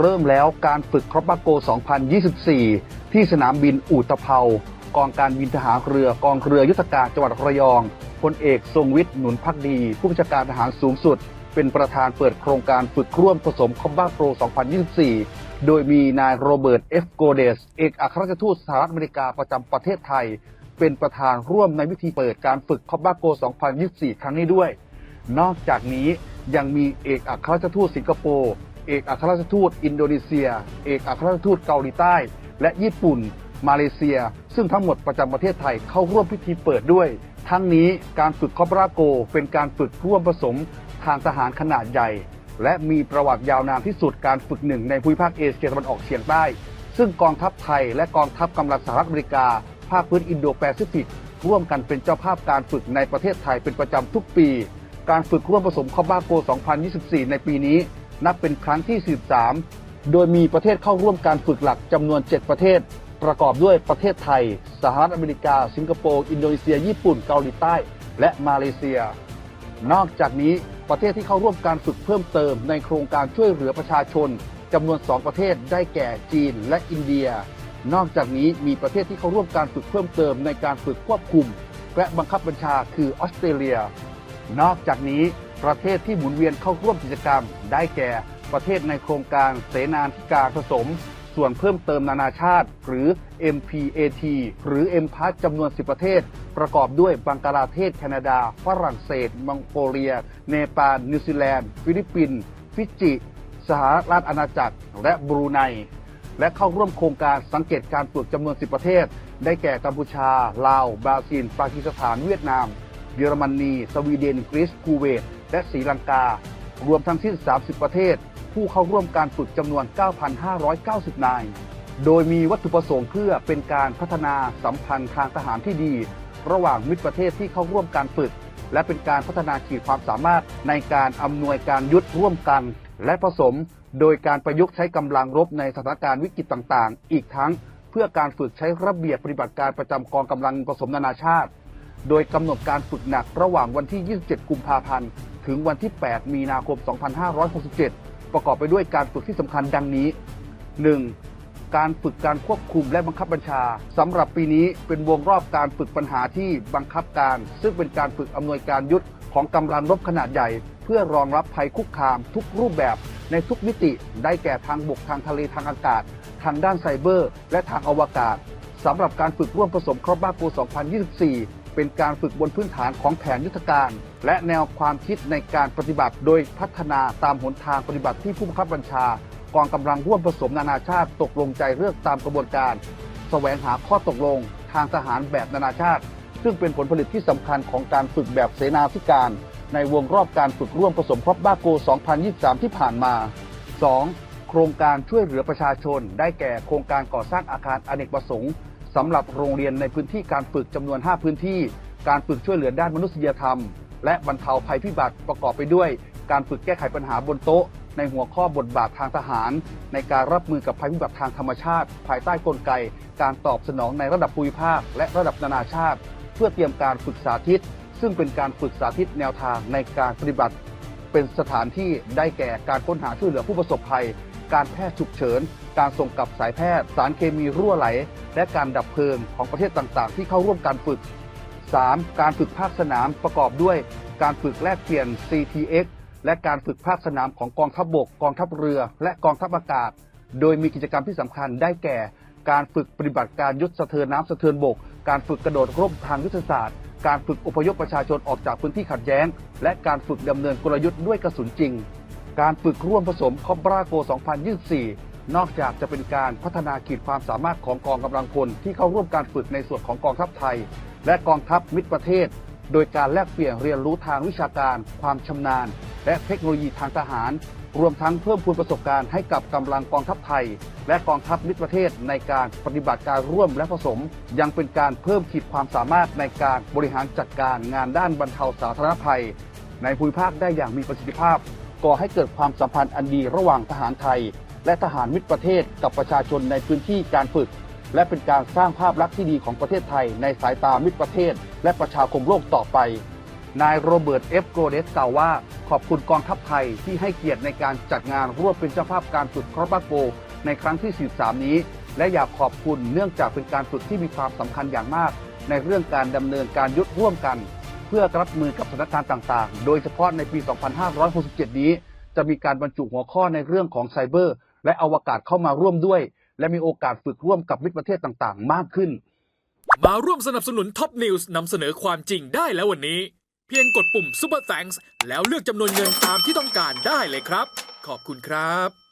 เริ่มแล้วการฝึกครบาโก 2024 ที่สนามบินอู่ตะเภากองการบินทหารเรือกองเรือยุทธการจังหวัดระยองพลเอกทรงวิทย์หนุนพักดี ผู้บัญชาการทหารสูงสุด เป็นประธานเปิดโครงการฝึกร่วมผสมคอมบ้าโปร 2024 โดยมีนายโรเบิร์ตเอฟโกเดส เอกอัครราชทูตสหรัฐอเมริกาประจำประเทศไทย เป็นประธานร่วมในพิธีเปิดการฝึกคอมบ้าโก 2024 ครั้งนี้ด้วย นอกจากนี้ยังมีเอกอัครราชทูตสิงคโปร์ เอกอัครราชทูตอินโดนีเซีย เอกอัครราชทูตเกาหลีใต้ และญี่ปุ่น มาเลเซีย ซึ่งทั้งหมดประจำประเทศไทยเข้าร่วมพิธีเปิดด้วย ทั้งนี้การฝึกคอปราโก เป็นการฝึกร่วมผสมทางทหารขนาดใหญ่ และมีประวัติยาวนานที่สุดการฝึกหนึ่งในภูมิภาคเอเชียตะวันออกเฉียงใต้ ซึ่งกองทัพไทย และกองทัพกำลังสหรัฐอเมริกา ภาคพื้นอินโดแปซิฟิกร่วมกันเป็นเจ้าภาพการฝึกในประเทศไทยเป็นประจำทุกปี การฝึกร่วมผสมคอบ้าโก 2024 ในปีนี้ นับเป็นครั้งที่13โดยมีประเทศเข้าร่วมการฝึกหลักจำนวน 7 ประเทศ ประกอบด้วยประเทศไทย สหรัฐอเมริกา สิงคโปร์ อินโดนีเซีย ญี่ปุ่น เกาหลีใต้ และมาเลเซีย นอกจากนี้ประเทศที่เข้าร่วมการฝึกเพิ่มเติมในโครงการช่วยเหลือประชาชนจำนวน 2 ประเทศได้แก่จีนและอินเดีย นอกจากนี้มีประเทศที่เข้าร่วมการฝึกเพิ่มเติมในการฝึกควบคุม และบังคับบัญชาคือออสเตรเลีย นอกจากนี้ ประเทศที่หมุนเวียนเข้าร่วมกิจกรรม ได้แก่ประเทศในโครงการเสนาธิการผสม ส่วนเพิ่มเติมนานาชาติ หรือ MPAT หรือ m p a s จำนวน 10 ประเทศ ประกอบด้วยบังกลาเทศ แคนาดา ฝรั่งเศส มองโกเลีย เนปาล นิวซีแลนด์ ฟิลิปปินส์ ฟิจิ สหรัฐอาณาจักร และบรูไน และเข้าร่วมโครงการสังเกตการฝึกจำนวน 10 ประเทศ ได้แก่กัมพูชา ลาว บราซิล ปากีสถาน เวียดนาม เยอรมนี สวีเดน กรีซ คูเวต และศรีลังกา รวมทั้งสิ้น 30 ประเทศ ผู้เข้าร่วมการฝึกจำนวน 9,590 นาย โดยมีวัตถุประสงค์เพื่อเป็นการพัฒนาสัมพันธ์ทางทหารที่ดี ระหว่างมิตรประเทศที่เข้าร่วมการฝึก และเป็นการพัฒนาขีดความสามารถในการอำนวยการยุทธร่วมกัน และผสม โดยการประยุกต์ใช้กำลังรบในสถานการณ์วิกฤตต่างๆ อีกทั้งเพื่อการฝึกใช้ระเบียบปฏิบัติการประจำกองกำลังผสมนานาชาติโดยกำหนดการฝึกหนักระหว่างวันที่ 27 กุมภาพันธ์ ถึงวันที่ 8 มีนาคม 2567 ประกอบไปด้วยการฝึกที่สำคัญดังนี้ 1. การฝึกการควบคุมและบังคับบัญชาสำหรับปีนี้เป็นวงรอบการฝึกปัญหาที่บังคับการ ซึ่งเป็นการฝึกอำนวยการยุทธของกำลังรบขนาดใหญ่ เพื่อรองรับภัยคุกคาม ทุกรูปแบบในทุกมิติได้แก่ทางบกทางทะเลทางอากาศ ทางด้านไซเบอร์ และทางอวกาศสำหรับการฝึกร่วมผสมครอบบ้าโก2024 เป็นการฝึกบนพื้นฐานของแผนยุทธการ และแนวความคิดในการปฏิบัติ โดยพัฒนาตามหนทางปฏิบัติที่ผู้บังคับบัญชา กองกำลังร่วมผสมนานาชาติตกลงใจเลือกตามกระบวนการ แสวงหาข้อตกลง ทางทหารแบบนานาชาติ ซึ่งเป็นผลผลิตที่สำคัญของการฝึกแบบเสนาธิการ ในวงรอบการฝึกร่วมผสมครอบบ้าโก 2023 ที่ผ่านมา 2. โครงการช่วยเหลือประชาชน ได้แก่โครงการก่อสร้างอาคารอเนกประสงค์ สำหรับโรงเรียนในพื้นที่การฝึกจำนวน 5 พื้นที่ การฝึกช่วยเหลือด้านมนุษยธรรม และบรรเทาภัยพิบัติประกอบไปด้วย การฝึกแก้ไขปัญหาบนโต๊ะ ในหัวข้อบทบาททางทหาร ในการรับมือกับภัยพิบัติทางธรรมชาติ ภายใต้กลไก การตอบสนองในระดับภูมิภาค และระดับนานาชาติ เพื่อเตรียมการฝึกสาธิต ซึ่งเป็นการฝึกสาธิตแนวทางในการปฏิบัติ เป็นสถานที่ได้แก่การค้นหาช่วยเหลือผู้ประสบภัย การแพทย์ฉุกเฉิน การส่งกลับสายแพทย์ สารเคมีรั่วไหล และการดับเพลิงของประเทศต่างๆ ที่เข้าร่วมการฝึก 3. การฝึกภาคสนามประกอบด้วย การฝึกแลกเปลี่ยน CTX และการฝึกภาคสนามของกองทัพบบก กองทัพเรือ และกองทัพอากาศ โดยมีกิจกรรมที่สำคัญได้แก่ การฝึกปฏิบัติการยุทธสะเทินน้ำสะเทินบก การฝึกกระโดดร่มทางยุทธศาสตร์ การฝึกอพยพประชาชนออกจากพื้นที่ขัดแย้ง และการฝึกดำเนินกลยุทธ์ด้วยกระสุนจริง การฝึกร่วมผสมคอมบราโก 2024 นอกจากจะเป็นการพัฒนาขีดความสามารถของกองกำลังพลที่เข้าร่วมการฝึกในส่วนของกองทัพไทย และกองทัพมิตรประเทศ โดยการแลกเปลี่ยนเรียนรู้ทางวิชาการ ความชำนาญ และเทคโนโลยีทางทหาร รวมทั้งเพิ่มพูนประสบการณ์ให้กับกำลังกองทัพไทย และกองทัพมิตรประเทศในการปฏิบัติการร่วมและผสม ยังเป็นการเพิ่มขีดความสามารถในการบริหารจัดการงานด้านบรรเทาสาธารณภัย ในภูมิภาคได้อย่างมีประสิทธิภาพก่อให้เกิดความสัมพันธ์อันดีระหว่างทหารไทย และทหารมิตรประเทศกับประชาชนในพื้นที่การฝึก และเป็นการสร้างภาพลักษณ์ที่ดีของประเทศไทยในสายตามิตรประเทศ และประชาคมโลกต่อไป นายโรเบิร์ตเอฟโกเดสกล่าวว่า ขอบคุณกองทัพไทยที่ให้เกียรติในการจัดงานร่วมเป็นเจ้าภาพการฝึกครอปาโก ในครั้งที่ 43 นี้ และอยากขอบคุณเนื่องจากเป็นการฝึกที่มีความสำคัญอย่างมาก ในเรื่องการดำเนินการยุทธร่วมกัน เพื่อรับมือกับสถานการณ์ต่างๆ โดยเฉพาะในปี 2567 นี้จะมีการบรรจุหัวข้อในเรื่องของไซเบอร์ และอวกาศเข้ามาร่วมด้วย และมีโอกาสฝึกร่วมกับมิตรประเทศต่างๆ มากขึ้น มาร่วมสนับสนุนท็อปนิวส์นำเสนอความจริงได้แล้ววันนี้ เพียงกดปุ่ม Super Thanks แล้วเลือกจำนวนเงินตามที่ต้องการได้เลยครับ ขอบคุณครับ